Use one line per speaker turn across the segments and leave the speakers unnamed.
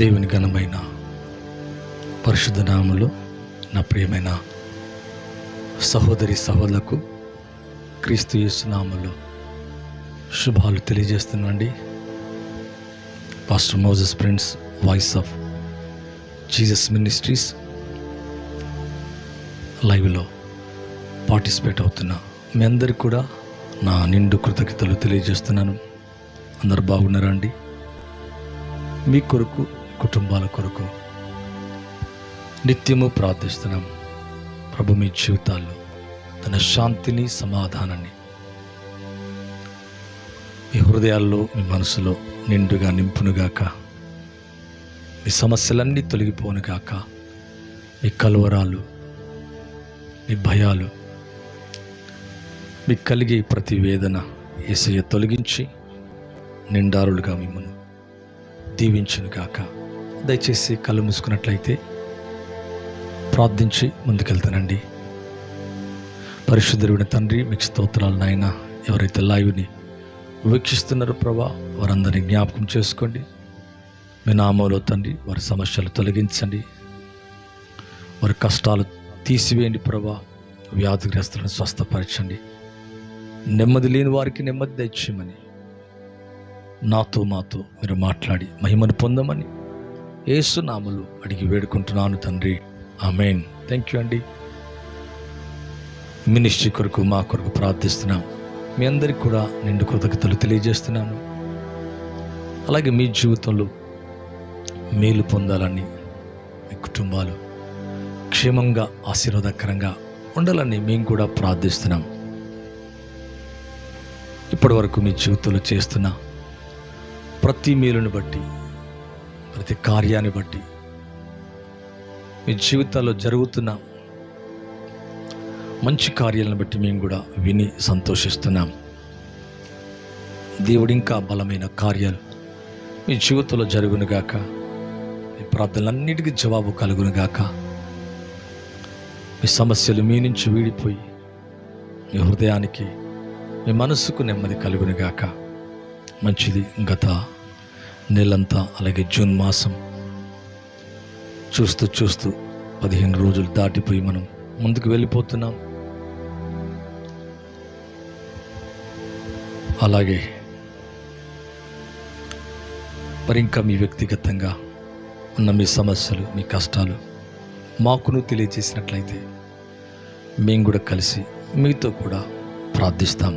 దేవుని ఘనమైన పరిశుద్ధ నామములో నా ప్రియమైన సహోదరి సహోదరులకు క్రీస్తు యేసు శుభాలు తెలియజేస్తున్నాండి. Pastor Moses friends voice of Jesus ministries లైవ్లో పార్టిసిపేట్ అవుతున్నా మీ అందరికి కూడా నా నిండు కృతజ్ఞతలు తెలియజేస్తున్నాను. అందరు బాగున్నారా అండి? మీ కొరకు కుటుంబాల కొరకు నిత్యము ప్రార్థిస్తున్నాం. ప్రభు మీ జీవితాల్లో తన శాంతిని సమాధానాన్ని మీ హృదయాల్లో మీ మనసులో నిండుగా నింపునుగాక మీ సమస్యలన్నీ తొలగిపోనుగాక మీ కలువరాలు మీ భయాలు మీకు కలిగే ప్రతి వేదన ఏసయ్య తొలగించి నిండారులుగా మిమ్మల్ని దీవించునుగాక గాక. దయచేసి కళ్ళు మూసుకున్నట్లయితే ప్రార్థించి ముందుకెళ్తానండి. పరిశుద్ధుడిన తండ్రి మీకు స్తోత్రాలు నాయన. ఎవరైతే లైవ్ని వీక్షిస్తున్నారో ప్రభా వారందరినీ జ్ఞాపకం చేసుకోండి. మీ నామంలో తండ్రి వారి సమస్యలు తొలగించండి. వారి కష్టాలు తీసివేయండి ప్రభా. వ్యాధిగ్రస్తులను స్వస్థపరచండి. నెమ్మది లేని వారికి నెమ్మది దయచేయమని నాతో మాతో మీరు మాట్లాడి మహిమను పొందమని ఏసునామలు అడిగి వేడుకుంటున్నాను తండ్రి. ఆమెన్. థ్యాంక్ యూ అండి. మినిస్ట్రీ కొరకు మా కొరకు ప్రార్థిస్తున్నాం. మీ అందరికి కూడా నిండు కృతజ్ఞతలు తెలియజేస్తున్నాను. అలాగే మీ జీవితంలో మేలు పొందాలని మీ కుటుంబాలు క్షేమంగా ఆశీర్వాదకరంగా ఉండాలని మేము కూడా ప్రార్థిస్తున్నాం. ఇప్పటి వరకు మీ జీవితంలో చేస్తున్న ప్రతి మేలుని బట్టి ప్రతి కార్యాన్ని బట్టి మీ జీవితాల్లో జరుగుతున్న మంచి కార్యాలను బట్టి మేము కూడా విని సంతోషిస్తున్నాం. దేవుడు ఇంకా బలమైన కార్యాలు మీ జీవితంలో జరుగునుగాక మీ ప్రార్థనలన్నిటికీ జవాబు కలుగునుగాక మీ సమస్యలు మీ నుంచి వీడిపోయి మీ హృదయానికి మీ మనసుకు నెమ్మది కలుగునుగాక మంచిది గత నెలంతా అలాగే జూన్ మాసం. చూస్తూ చూస్తూ పదిహేను రోజులు దాటిపోయి మనం ముందుకు వెళ్ళిపోతున్నాం. అలాగే మరి ఇంకా మీ వ్యక్తిగతంగా ఉన్న మీ సమస్యలు మీ కష్టాలు మాకును తెలియజేసినట్లయితే మేము కూడా కలిసి మీతో కూడా ప్రార్థిస్తాం.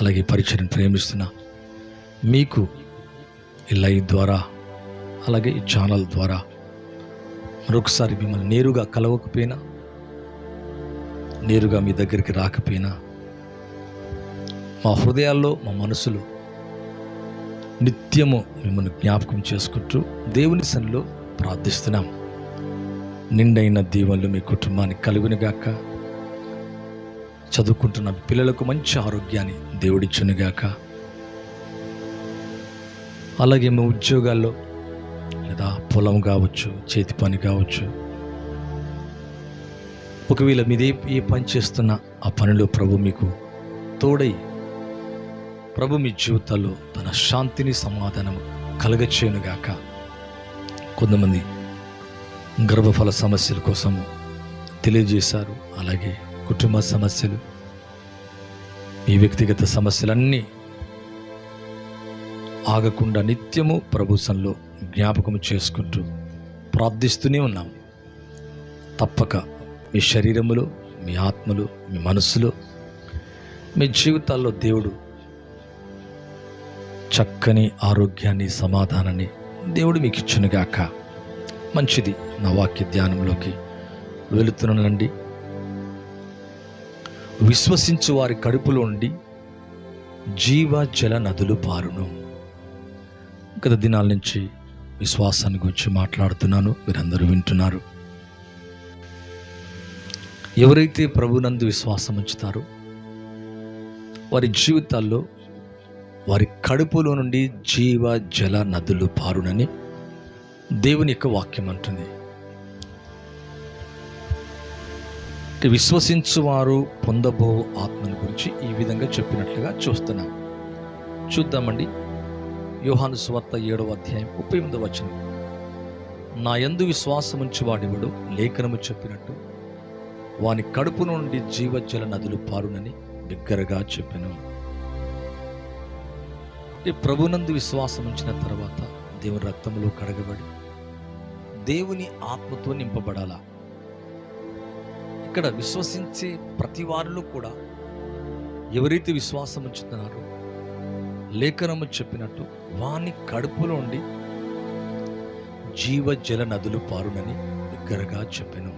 అలాగే పరిచయం ప్రేమిస్తున్నా. మీకు ఈ లైవ్ ద్వారా అలాగే ఈ ఛానల్ ద్వారా మరొకసారి మిమ్మల్ని నేరుగా కలవకపోయినా నేరుగా మీ దగ్గరికి రాకపోయినా మా హృదయాల్లో మా మనసులు నిత్యము మిమ్మల్ని జ్ఞాపకం చేసుకుంటూ దేవుని సన్నిలో ప్రార్థిస్తున్నాం. నిండైన దీవెనలు మీ కుటుంబానికి కలుగునిగాక చదువుకుంటున్న పిల్లలకు మంచి ఆరోగ్యాన్ని దేవుడిచ్చునుగాక అలాగే మీ ఉద్యోగాల్లో లేదా పొలం కావచ్చు చేతి పని కావచ్చు. ఒకవేళ మీదే ఏ పని చేస్తున్నా ఆ పనిలో ప్రభు మీకు తోడై ప్రభు మీ జీవితాల్లో తన శాంతిని సమాధానం కలగచ్చేనుగాక కొంతమంది గర్భఫల సమస్యల కోసము తెలియజేశారు. అలాగే కుటుంబ సమస్యలు ఈ వ్యక్తిగత సమస్యలన్నీ ఆగకుండా నిత్యము ప్రభుత్వంలో జ్ఞాపకం చేసుకుంటూ ప్రార్థిస్తూనే ఉన్నాం. తప్పక మీ శరీరములో మీ ఆత్మలో మీ మనస్సులో మీ జీవితాల్లో దేవుడు చక్కని ఆరోగ్యాన్ని సమాధానాన్ని దేవుడు మీకు ఇచ్చునుగాక మంచిది నా వాక్య ధ్యానంలోకి వెళుతున్నానండి. విశ్వసించు వారి కడుపులో ఉండి జీవ జల నదులు పారును. గత దినాల నుంచి విశ్వాసాన్ని గురించి మాట్లాడుతున్నాను. మీరందరూ వింటున్నారు. ఎవరైతే ప్రభునందు విశ్వాసం ఉంచుతారో వారి జీవితాల్లో వారి కడుపులో నుండి జీవ జల నదులు పారునని దేవుని యొక్క వాక్యం అంటుంది. విశ్వసించువారు పొందబో ఆత్మని గురించి ఈ విధంగా చెప్పినట్లుగా చూస్తున్నాం. చూద్దామండి. యోహాను స్వార్త ఏడవ అధ్యాయం ముప్పై ఎనిమిది వచనం. నా యందు విశ్వాసం ఉంచువాడివడు లేఖనము చెప్పినట్టు వాని కడుపు నుండి జీవజల నదులు పారునని బిగ్గరగా చెప్పాను. అంటే ప్రభునందు విశ్వాసం ఉంచిన తర్వాత దేవుని రక్తంలో కడగబడి దేవుని ఆత్మతో నింపబడాలా. ఇక్కడ విశ్వసించే ప్రతి వారిలో కూడా ఎవరైతే విశ్వాసం ఉంచుతున్నారో లేఖనము చెప్పినట్టు వాని కడుపులో ఉండి జీవజల నదులు పారునని దగ్గరగా చెప్పాను.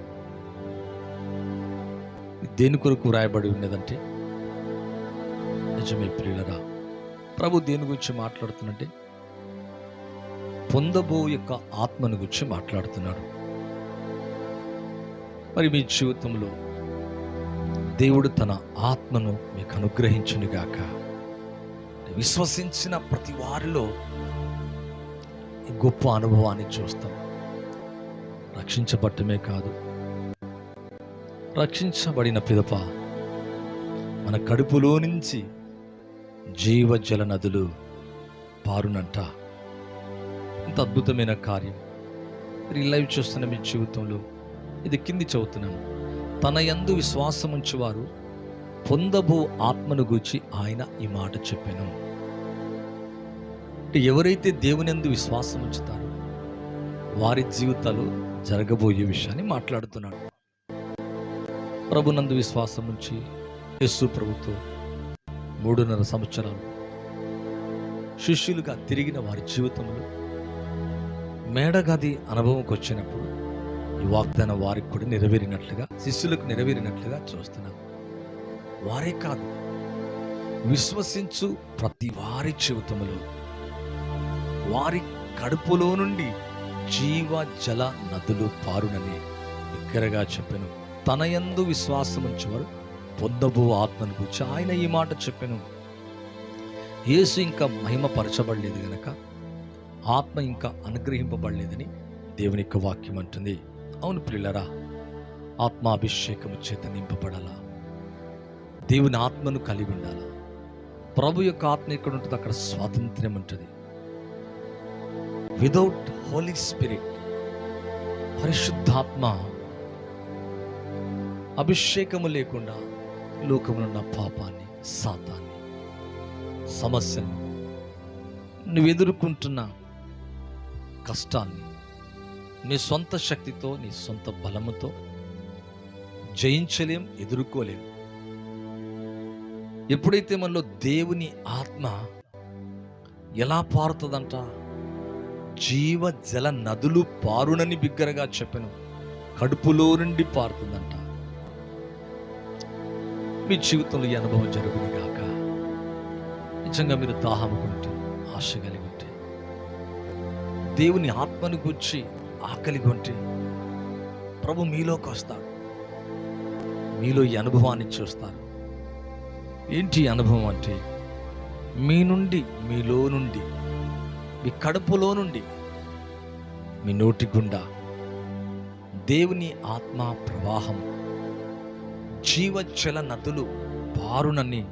దేని కొరకు రాయబడి ఉన్నదంటే నిజమే ప్రియులరా ప్రభు దేని గురించి మాట్లాడుతున్నట్టే పొందబో యొక్క ఆత్మను గురించి మాట్లాడుతున్నాడు. మరి మీ జీవితంలో దేవుడు తన ఆత్మను మీకు అనుగ్రహించునుగాక. విశ్వసించిన ప్రతి వారిలో ఈ గొప్ప అనుభవాన్ని చూస్తాం. రక్షించబట్టమే కాదు. రక్షించబడిన పిదప మన కడుపులో నుంచి జీవజల నదులు పారునంట. ఇంత అద్భుతమైన కార్యం. మీరు లైవ్ చూస్తున్న మీ జీవితంలో ఇది కింది చదువుతున్నాను. తన యందు విశ్వాసం ఉంచువారు పొందబో ఆత్మను గూర్చి ఆయన ఈ మాట చెప్పాను. ఎవరైతే దేవునందు విశ్వాసం ఉంచుతారో వారి జీవితాలు జరగబోయే విషయాన్ని మాట్లాడుతున్నాడు. ప్రభునందు విశ్వాసం ఉంచి యస్సు ప్రభుతో మూడున్నర సంవత్సరాలు శిష్యులుగా తిరిగిన వారి జీవితంలో మేడగది అనుభవంకి వచ్చినప్పుడు ఈ వాగ్దానం వారికి కూడా నెరవేరినట్లుగా శిష్యులకు నెరవేరినట్లుగా చూస్తున్నాం. వారే కాదు. విశ్వసించు ప్రతి వారి జీవితంలో వారి కడుపులో నుండి జీవ జల నదులు పారునని దగ్గరగా చెప్పాను. తన యందు విశ్వాసం ఉంచేవారు. పొందబో ఆత్మను గురించి ఆయన ఈ మాట చెప్పాను. యేసు ఇంకా మహిమపరచబడలేదు గనక ఆత్మ ఇంకా అనుగ్రహింపబడలేదని దేవుని యొక్క వాక్యం అంటుంది. అవును పిల్లరా ఆత్మాభిషేకము చేత నింపబడాలా? దేవుని ఆత్మను కలిగి ఉండాలి? ప్రభు యొక్క ఆత్మ ఎక్కడ ఉంటుంది అక్కడ స్వాతంత్ర్యం ఉంటుంది. విదౌట్ హోలీ స్పిరిట్ పరిశుద్ధాత్మ అభిషేకము లేకుండా లోకంలో ఉన్న పాపాన్ని సాతాన్ని సమస్యను నువ్వు ఎదుర్కొంటున్న కష్టాన్ని నీ సొంత శక్తితో నీ సొంత బలముతో జయించలేం ఎదుర్కోలేం. ఎప్పుడైతే మనలో దేవుని ఆత్మ ఎలా పారుతుందంట? జీవ జల నదులు పారునని బిగ్గరగా చెప్పను. కడుపులో నుండి పారుతుందంట. మీ జీవితంలో ఈ అనుభవం జరుగును కాక నిజంగా మీరు దాహముకుంటే ఆశ కలిగి ఉంటే దేవుని ఆత్మను గుర్చి ఆకలిగి ఉంటే ప్రభు మీలోకి వస్తాడు. మీలో ఈ అనుభవాన్ని చూస్తారు ఏంటి అనుభవం అంటే? మీ నుండి మీలో నుండి మీ కడుపులో నుండి మీ నోటి గుండా దేవుని ఆత్మ ప్రవాహం జీవజల నదులు పారునని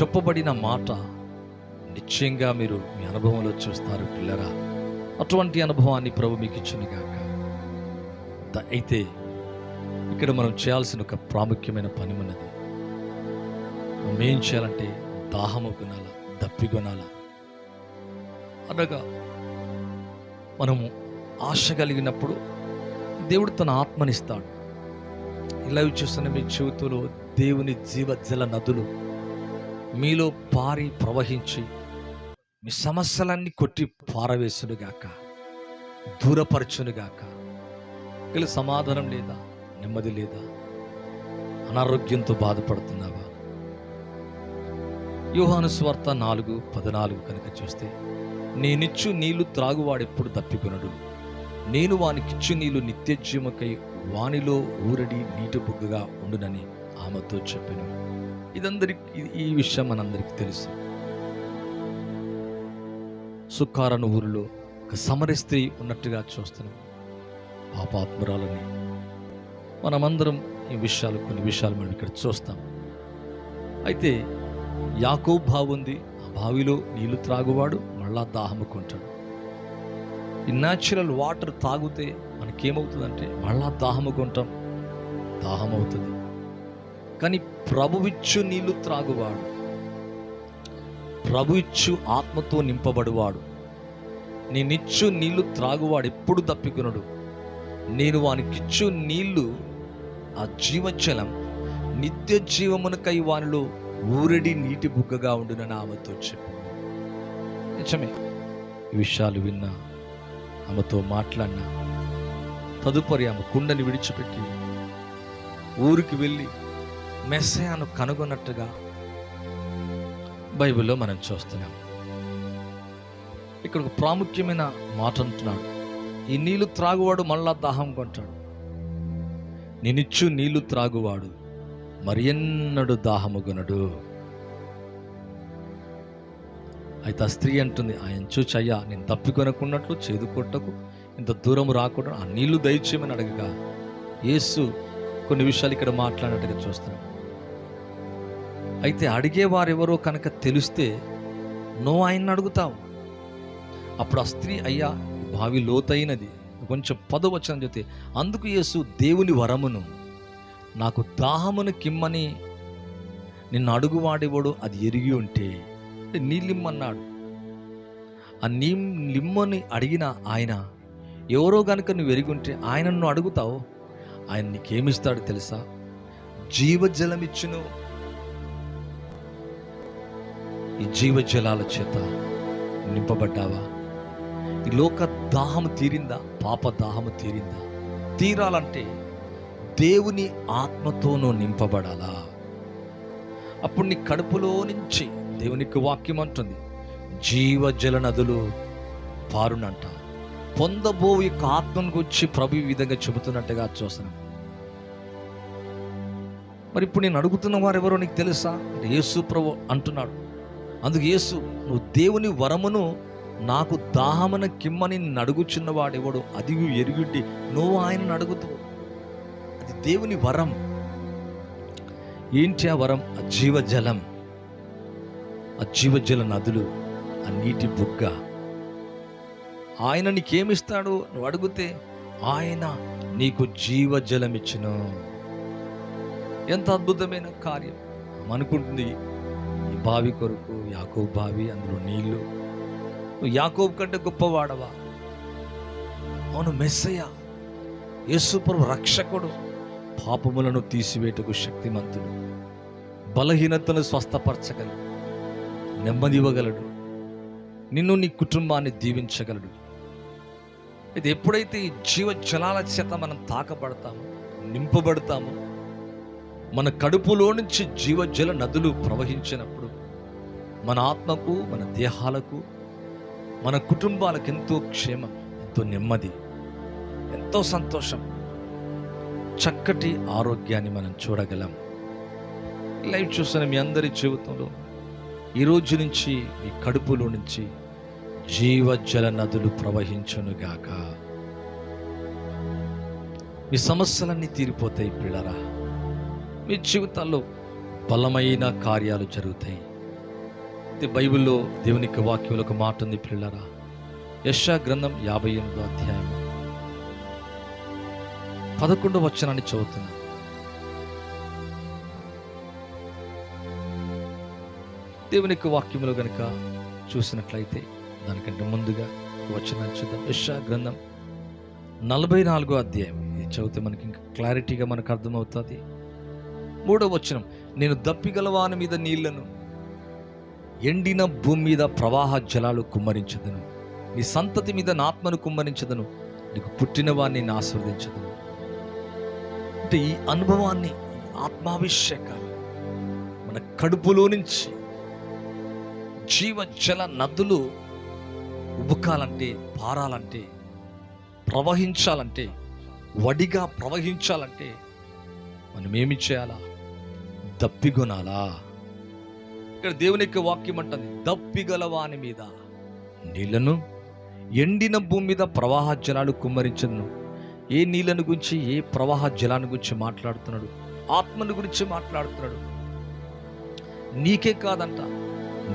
చెప్పబడిన మాట నిశ్చయంగా మీరు మీ అనుభవంలో చూస్తారు పిల్లరా. అటువంటి అనుభవాన్ని ప్రభు మీకు ఇచ్చింది కాక అయితే ఇక్కడ మనం చేయాల్సిన ఒక ప్రాముఖ్యమైన పని ఉన్నది. మేం చేయాలంటే దాహము కొనాల దప్పి కొనాల? అనగా మనము ఆశ కలిగినప్పుడు దేవుడు తన ఆత్మనిస్తాడు. ఇలా చూస్తున్న మీ జీవితంలో దేవుని జీవజల నదులు మీలో పారి ప్రవహించి మీ సమస్యలన్నీ కొట్టి పారవేసునుగాక దూరపరచునుగాక ఇలా సమాధానం లేదా నెమ్మది లేదా అనారోగ్యంతో బాధపడుతున్నావా? యోహాను స్వార్త నాలుగు పద్నాలుగు కనుక చూస్తే నేనిచ్చు నీళ్ళు త్రాగువాడెప్పుడు తప్పికొనడు. నేను వానికిచ్చు నీళ్ళు నిత్యజీవకై వానిలో ఊరడి నీటి బుగ్గగా ఉండునని ఆమెతో చెప్పాను. ఇదందరికి ఈ విషయం మనందరికీ తెలుసు. సుక్కారను ఊరిలో ఒక సమర స్త్రీ ఉన్నట్టుగా చూస్తున్నాం పాపాత్మురాలని. మనమందరం ఈ విషయాలు కొన్ని విషయాలు మనం ఇక్కడ చూస్తాం. అయితే యాకో బావి ఉంది ఆ బావిలో నీళ్ళు త్రాగువాడు మళ్ళా దాహము కొంటాడు. ఈ న్యాచురల్ వాటర్ తాగితే మనకేమవుతుందంటే మళ్ళా దాహము కొంటాం. దాహం అవుతుంది కానీ ప్రభువిచ్చు నీళ్ళు త్రాగువాడు. ప్రభు ఇచ్చు ఆత్మతో నింపబడువాడు. నేనిచ్చు నీళ్ళు త్రాగువాడు ఎప్పుడు తప్పికొనడు. నేను వానికిచ్చు నీళ్ళు ఆ జీవజలం నిత్య జీవమునకై వానిలో ఊరడి నీటి బుగ్గగా ఉండునని ఆమెతో చెప్పు. నిజమే. ఈ విషయాలు విన్నా ఆమెతో మాట్లాడినా తదుపరి ఆమె కుండని విడిచిపెట్టి ఊరికి వెళ్ళి మెస్సయాను కనుగొన్నట్టుగా బైబిల్లో మనం చూస్తున్నాం. ఇక్కడ ఒక ప్రాముఖ్యమైన మాట అంటున్నాడు. ఈ నీళ్ళు త్రాగువాడు మళ్ళా దాహం కొంటాడు. నేనిచ్చు నీళ్ళు త్రాగువాడు. మరి ఎన్నడు దాహముగునడు అయితే ఆ స్త్రీ అంటుంది ఆయన చూచి అయ్యా నేను తప్పికొనకున్నట్లు చేదు కొట్టకు ఇంత దూరం రాకుండా ఆ నీళ్ళు దయచేయమని అడగగా యేసు కొన్ని విషయాలు ఇక్కడ మాట్లాడినట్టుగా చూస్తున్నాం అయితే అడిగేవారెవరో కనుక తెలిస్తే నో ఆయన్ని అడుగుతావు. అప్పుడు ఆ స్త్రీ అయ్యా బావి లోతైనది కొంచెం పదవచనం చెప్తే అందుకు యేసు దేవుని వరమును నాకు దాహమును కిమ్మని నిన్ను అడుగువాడేవాడు అది ఎరిగి ఉంటే అంటే నీళ్ళిమ్మన్నాడు ఆ నీ లిమ్మని అడిగిన ఆయన ఎవరో గనుక నువ్వు ఎరిగి ఉంటే ఆయన నువ్వు అడుగుతావు? ఆయన నీకేమిస్తాడు తెలుసా? జీవజలమిచ్చును. ఈ జీవజలాల చేత నింపబడ్డావా? ఈ లోక దాహము తీరిందా? పాప దాహము తీరిందా? తీరాలంటే దేవుని ఆత్మతోనూ నింపబడాలా? అప్పుడు నీ కడుపులో నుంచి దేవునికి వాక్యం అంటుంది జీవజల నదులు పారునంట. పొందబో యొక్క ఆత్మను గురించి ప్రభు ఈ విధంగా చెబుతున్నట్టుగా చూస్తున్నాం. మరి ఇప్పుడు నేను అడుగుతున్న వారు ఎవరో నీకు తెలుసా? యేసు ప్రభు అంటున్నాడు. అందుకు యేసు నువ్వు దేవుని వరమును నాకు దాహమన కిమ్మని నిన్ను అడుగుచున్నవాడెవడు అది ఎరుగుడ్డి నువ్వు ఆయనను అడుగుతావు అది దేవుని వరం. ఏంటి ఆ వరం? ఆ జీవజలం. ఆ జీవజల నదులు ఆ నీటి బుగ్గ. ఆయన నీకేమిస్తాడు? నువ్వు అడిగితే ఆయన నీకు జీవజలం ఇచ్చిన. ఎంత అద్భుతమైన కార్యం. అనుకుంటుంది ఈ బావి కొరకు యాకోబు బావి అందులో నీళ్ళు. నువ్వు యాకోబు కంటే గొప్పవాడవా? అవును మెస్సయ్య. యేసుప్రభు రక్షకుడు. పాపములను తీసివేటకు శక్తిమంతుడు. బలహీనతను స్వస్థపరచగలడు. నెమ్మది ఇవ్వగలడు నిన్ను నీ కుటుంబాన్ని దీవించగలడు. ఇది ఎప్పుడైతే ఈ జీవ జలాల చేత మనం తాకబడతామో నింపబడతామో మన కడుపులో నుంచి జీవజల నదులు ప్రవహించినప్పుడు మన ఆత్మకు మన దేహాలకు మన కుటుంబాలకు ఎంతో క్షేమం ఎంతో నెమ్మది ఎంతో సంతోషం. చక్కటి ఆరోగ్యాన్ని మనం చూడగలం. లైవ్ చూస్తున్న మీ అందరి జీవితంలో ఈ రోజు నుంచి మీ కడుపులో నుంచి జీవజల నదులు ప్రవహించునుగాక మీ సమస్యలన్నీ తీరిపోతాయి పిల్లరా. మీ జీవితాల్లో బలమైన కార్యాలు జరుగుతాయి. బైబిల్లో దేవునికి వాక్యంలో ఒక మాట ఉంది పిల్లరా. యశా గ్రంథం యాభై ఎనిమిదో అధ్యాయం పదకొండు వచనాన్ని చదువుతున్నా దేవుని యొక్క కనుక చూసినట్లయితే దానికంటే ముందుగా వచనాన్ని చూద్దాం. యశా గ్రంథం నలభై నాలుగో అధ్యాయం. ఇది చదివితే మనకి ఇంకా క్లారిటీగా మనకు అర్థమవుతుంది. మూడో వచనం నేను దప్పిగలవాని మీద నీళ్ళను ఎండిన భూమి మీద ప్రవాహ జలాలు కుమ్మరించదును. నీ సంతతి మీద నా ఆత్మను కుమ్మరించదను. నీకు పుట్టిన వాడిని నేను అంటే ఈ అనుభవాన్ని ఆత్మాభిషేకాలు మన కడుపులో నుంచి జీవజల నదులు ఉబుకాలంటే పారాలంటే ప్రవహించాలంటే వడిగా ప్రవహించాలంటే మనం ఏమి చేయాలా దప్పిగొనాలా ఇక్కడ దేవుని యొక్క వాక్యం అంటుంది దప్పిగలవాని మీద నీళ్ళను ఎండిన భూమి మీద ప్రవాహ జలాలు కుమ్మరించను. ఏ నీళ్ళను గురించి ఏ ప్రవాహ జలాన్ని గురించి మాట్లాడుతున్నాడు? ఆత్మను గురించి మాట్లాడుతున్నాడు. నీకే కాదంట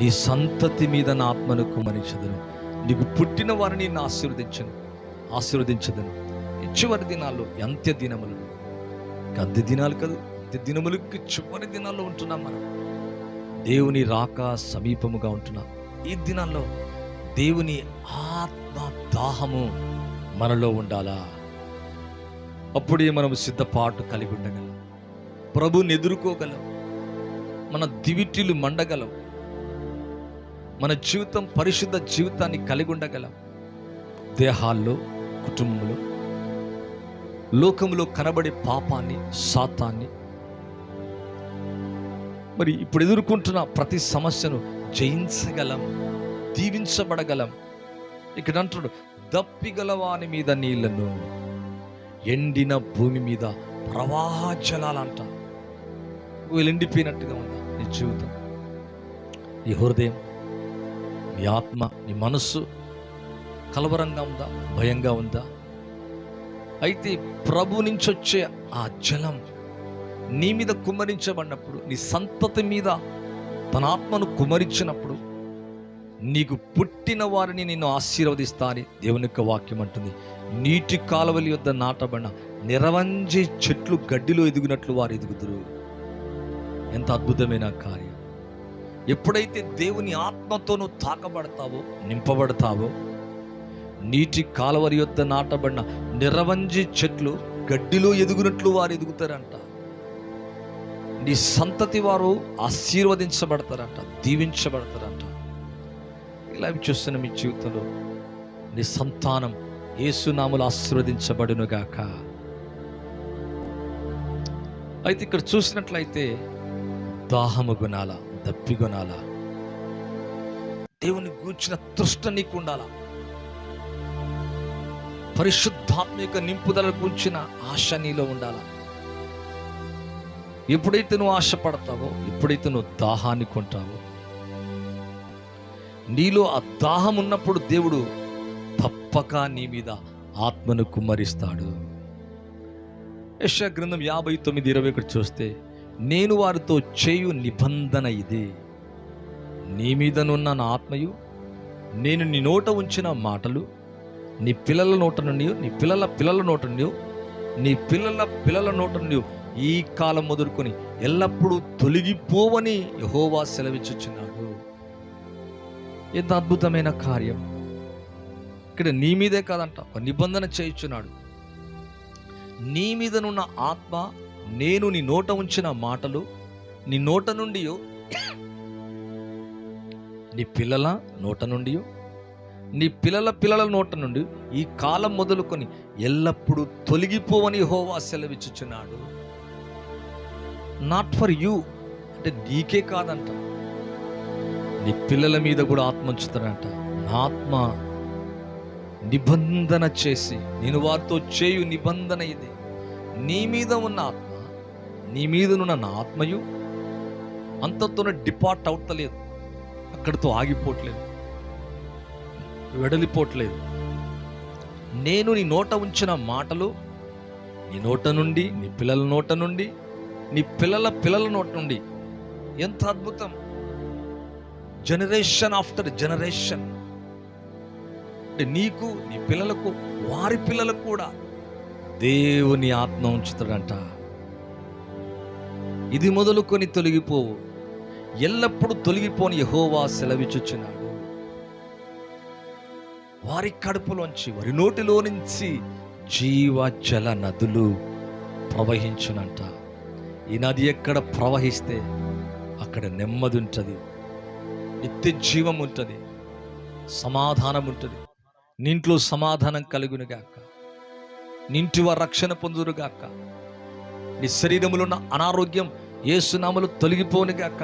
నీ సంతతి మీద నా ఆత్మను కుమరించదను నీకు పుట్టిన వారిని నేను ఆశీర్వదించను ఆశీర్వదించదను. చివరి దినాల్లో అంత్య దినములు. అంత్య దినాలు కాదు అంత్య దినములకి చివరి దినాల్లో ఉంటున్నాం మనం. దేవుని రాక సమీపముగా ఉంటున్నాం. ఈ దినాల్లో దేవుని ఆత్మ దాహము మనలో ఉండాలా? అప్పుడే మనం సిద్ధపాటు కలిగి ఉండగలం. ప్రభుని ఎదుర్కోగలం. మన దివిటీలు మండగలం. మన జీవితం పరిశుద్ధ జీవితాన్ని కలిగి ఉండగలం. దేహాల్లో కుటుంబంలో లోకంలో కనబడే పాపాన్ని శాతాన్ని మరి ఇప్పుడు ఎదుర్కొంటున్న ప్రతి సమస్యను జయించగలం దీవించబడగలం. ఇక్కడ అంటున్నాడు దప్పిగలవాని మీద నీళ్ళను ఎండిన భూమి మీద ప్రవాహ జలాలంట వీళ్ళు ఎండిపోయినట్టుగా ఉందా నీ జీవితం? నీ హృదయం నీ ఆత్మ నీ మనస్సు కలవరంగా ఉందా? భయంగా ఉందా? అయితే ప్రభు నుంచి వచ్చే ఆ జలం నీ మీద కుమ్మరించబడినప్పుడు నీ సంతతి మీద తన ఆత్మను కుమరించినప్పుడు నీకు పుట్టిన వారిని నిన్ను ఆశీర్వదిస్తానని దేవుని యొక్క వాక్యం అంటుంది. నీటి కాలువల యొద్ద నాటబడిన నిరవంజి చెట్లు గడ్డిలో ఎదిగినట్లు వారు ఎదుగుదురు. ఎంత అద్భుతమైన కార్యం. ఎప్పుడైతే దేవుని ఆత్మతో నువ్వు తాకబడతావో నింపబడతావో నీటి కాలువరి యొద్ద నాటబడిన నిరవంజి చెట్లు గడ్డిలో ఎదుగునట్లు వారు ఎదుగుతారంట. నీ సంతతి వారు ఆశీర్వదించబడతారంట దీవించబడతారంట. ఇలా చూస్తున్న మీ జీవితంలో? నీ సంతానం ఏసునాములు ఆశీర్వదించబడునుగాక. అయితే ఇక్కడ చూసినట్లయితే దాహము గుణాల దప్పి గుణాల దేవుని గూర్చిన తృష్ట నీకు ఉండాలా? పరిశుద్ధాత్మిక నింపుదల గురించిన ఆశ నీలో ఉండాలా? ఎప్పుడైతే నువ్వు ఆశపడతావో ఎప్పుడైతే నువ్వు దాహాన్ని కొంటావో నీలో ఆ దాహం ఉన్నప్పుడు దేవుడు తప్పక నీ మీద ఆత్మను కుమ్మరిస్తాడు. యశ గ్రంథం యాభై తొమ్మిది ఇరవై ఒకటి చూస్తే నేను వారితో చేయు నిబంధన ఇది. నీ మీదనున్న నా ఆత్మయు నేను నీ నోట ఉంచిన మాటలు నీ పిల్లల నోట నుండి నీ పిల్లల పిల్లల నోట నుండి నీ పిల్లల పిల్లల నోట నుండి ఈ కాలం మొదలుకొని ఎల్లప్పుడూ తొలగిపోవని యహోవా సెలవిచ్చుచున్నాడు. ఎంత అద్భుతమైన కార్యం. ఇక్కడ నీ మీదే కాదంట ఒక నిబంధన చేయించున్నాడు. నీ మీదనున్న ఆత్మ నేను నీ నోట ఉంచిన మాటలు నీ నోట నుండి నీ పిల్లల నోట నుండి నీ పిల్లల పిల్లల నోట నుండి ఈ కాలం మొదలుకొని ఎల్లప్పుడూ తొలగిపోవని హోవా సెలవిచ్చుచున్నాడు. నాట్ ఫర్ యూ అంటే నీకే కాదంట. నీ పిల్లల మీద కూడా ఆత్మ ఉంచుతాడంట నా ఆత్మ నిబంధన చేసి నేను వారితో చేయు నిబంధన ఇది. నీ మీద ఉన్న ఆత్మ నీ మీద ఉన్న నా ఆత్మయు అంతతోనే డిపార్ట్ అవుతలేదు అక్కడితో ఆగిపోవట్లేదు. వెడలిపోవట్లేదు. నేను నీ నోట ఉంచిన మాటలు నీ నోట నుండి నీ పిల్లల నోట నుండి నీ పిల్లల పిల్లల నోట నుండి. ఎంత అద్భుతం! జనరేషన్ ఆఫ్టర్ జనరేషన్ అంటే నీకు నీ పిల్లలకు వారి పిల్లలకు కూడా దేవుని ఆత్మ ఉంచుతాడంట. ఇది మొదలుకొని తొలగిపోవు. ఎల్లప్పుడూ తొలగిపోని యహోవా సెలవిచ్చుచున్నాడు. వారి కడుపులోంచి వారి నోటిలో నుంచి జీవ జల నదులు ప్రవహించునంట. ఈ నది ఎక్కడ ప్రవహిస్తే అక్కడ నెమ్మది ఉంటుంది. నిత్య జీవం ఉంటుంది సమాధానం ఉంటుంది నింట్లో సమాధానం కలుగునుగాక. నింటివ రక్షణ పొందురుగాక నీ శరీరములో ఉన్న అనారోగ్యం ఏసునామలు తొలగిపోనుగాక.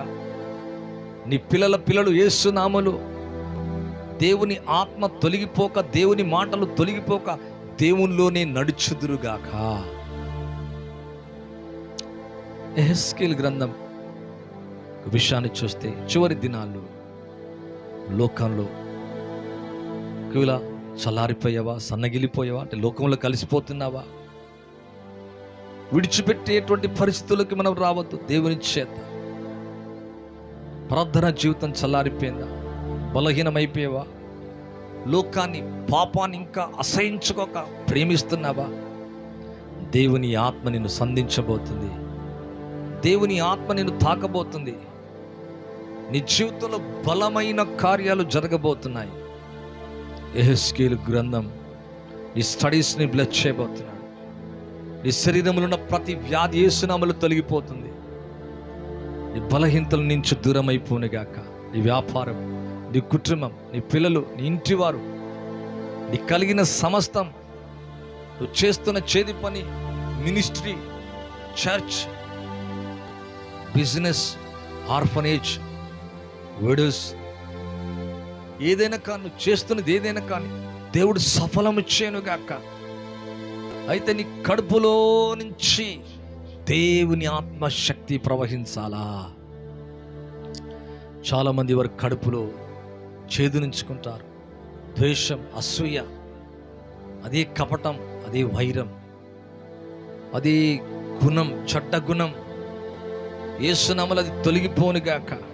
నీ పిల్లల పిల్లలు ఏసునామలు దేవుని ఆత్మ తొలగిపోక దేవుని మాటలు తొలగిపోక దేవునిలోనే నడుచుదురుగాక. ఎహెస్కేల్ గ్రంథం విషయాన్ని చూస్తే చివరి దినాల్లో లోకంలో కేవల చల్లారిపోయావా సన్నగిలిపోయావా అంటే లోకంలో కలిసిపోతున్నావా? విడిచిపెట్టేటువంటి పరిస్థితులకి మనం రావద్దు. దేవుని చేత ప్రార్థన జీవితం చల్లారిపోయిందా? బలహీనమైపోయావా? లోకాన్ని పాపాన్ని ఇంకా అసహించుకోక ప్రేమిస్తున్నావా? దేవుని ఆత్మ నిన్ను సంధించబోతుంది. దేవుని ఆత్మ నిన్ను తాకబోతుంది. నీ జీవితంలో బలమైన కార్యాలు జరగబోతున్నాయి. ఎహెస్కేలు గ్రంథం నీ స్టడీస్ని బ్లెస్ చేయబోతున్నాడు. నీ శరీరంలో ఉన్న ప్రతి వ్యాధి ఏసునామలు తొలగిపోతుంది. నీ బలహీనతల నుంచి దూరం అయిపోనిగాక నీ వ్యాపారం నీ కుటుంబం నీ పిల్లలు నీ ఇంటివారు నీ కలిగిన సమస్తం. నువ్వు చేస్తున్న చేతి పని ministry church business orphanage widows ఏదైనా కానీ నువ్వు చేస్తున్నది ఏదైనా కానీ దేవుడు సఫలం గాక. అయితే నీ కడుపులో నుంచి దేవుని ఆత్మశక్తి ప్రవహించాలా? చాలామంది వారి కడుపులో చేదునించుకుంటారు ద్వేషం అసూయ అదే కపటం అదే వైరం అదే గుణం చెడ్డ గుణం. ఏసునామలు అది తొలగిపోనుగాక